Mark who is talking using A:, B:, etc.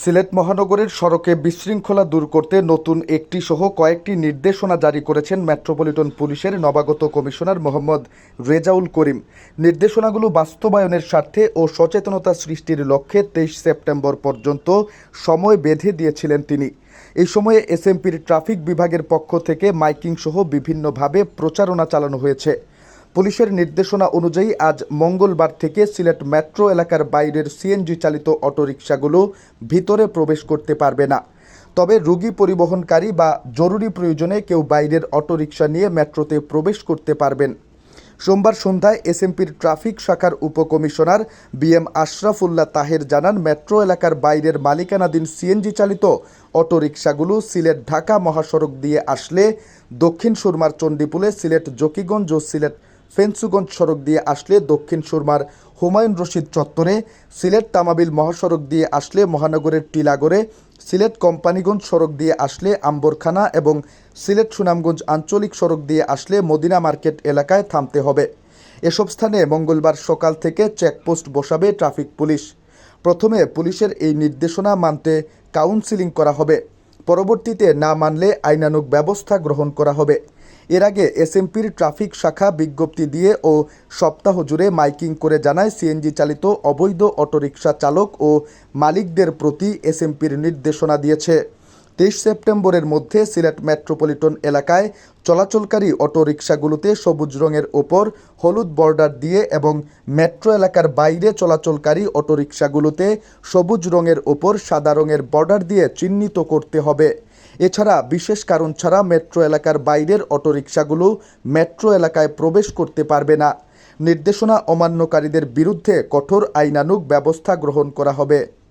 A: সিলেট মহানগরের সড়কে বিশৃঙ্খলা দূর করতে নতুন একটি সহ কয়েকটি নির্দেশনা জারি করেছেন মেট্রোপলিটন পুলিশের নবাগত কমিশনার মোহাম্মদ রেজাউল করিম। নির্দেশনাগুলো বাস্তবায়নের স্বার্থে ও সচেতনতা সৃষ্টির লক্ষ্যে তেইশ সেপ্টেম্বর পর্যন্ত সময় বেঁধে দিয়েছিলেন তিনি। এই সময়ে এসএমপির ট্রাফিক বিভাগের পক্ষ থেকে মাইকিং সহ বিভিন্নভাবে প্রচারণা চালানো হয়েছে। পুলিশের নির্দেশনা অনুযায়ী আজ মঙ্গলবার থেকে সিলেট মেট্রো এলাকার বাইরের সিএনজি চালিত অটোরিকশাগুলো ভিতরে প্রবেশ করতে পারবে না। তবে রোগী পরিবহনকারী বা জরুরি প্রয়োজনে কেউ বাইরের অটোরিকশা নিয়ে মেট্রোতে প্রবেশ করতে পারবেন। সোমবার সন্ধ্যায় এসএমপির ট্রাফিক শাখার উপকমিশনার বি এম আশরাফুল্লাহ তাহের জানান, মেট্রো এলাকার বাইরের মালিকানাধীন সিএনজি চালিত অটোরিকশাগুলো সিলেট ঢাকা মহাসড়ক দিয়ে আসলে দক্ষিণ সুরমার চণ্ডীপুলে সিলেট, জকিগঞ্জ ও সিলেট ফেন্সুগঞ্জ সড়ক দিয়ে আসলে দক্ষিণ সুরমার হুমায়ুন রশিদ চত্বরে, সিলেট তামাবিল মহাসড়ক দিয়ে আসলে মহানগরের টিলাগড়ে, সিলেট কোম্পানিগঞ্জ সড়ক দিয়ে আসলে আম্বরখানা এবং সিলেট সুনামগঞ্জ আঞ্চলিক সড়ক দিয়ে আসলে মদিনা মার্কেট এলাকায় থামতে হবে। এসব স্থানে মঙ্গলবার সকাল থেকে চেকপোস্ট বসাবে ট্রাফিক পুলিশ। প্রথমে পুলিশের এই নির্দেশনা মানতে কাউন্সিলিং করা হবে। পরবর্তীতে না মানলে আইনানুগ ব্যবস্থা গ্রহণ করা হবে। এর আগে এসএমপির ট্রাফিক শাখা বিজ্ঞপ্তি দিয়ে ও সপ্তাহ জুড়ে মাইকিং করে জানায় সিএনজি চালিত অবৈধ অটোরিকশা চালক ও মালিকদের প্রতি এসএমপির নির্দেশনা দিয়েছে। তেইশ সেপ্টেম্বরের মধ্যে সিলেট মেট্রোপলিটন এলাকায় চলাচলকারী অটোরিকশাগুলোতে সবুজ রঙের ওপর হলুদ বর্ডার দিয়ে এবং মেট্রো এলাকার বাইরে চলাচলকারী অটোরিকশাগুলোতে সবুজ রঙের ওপর সাদা রঙের বর্ডার দিয়ে চিহ্নিত করতে হবে। এছাড়া বিশেষ কারণ ছাড়া মেট্রো এলাকার বাইরের অটোরিকশাগুলো মেট্রো এলাকায় প্রবেশ করতে পারবে না। নির্দেশনা অমান্যকারীদের বিরুদ্ধে কঠোর আইনানুগ ব্যবস্থা গ্রহণ করা হবে।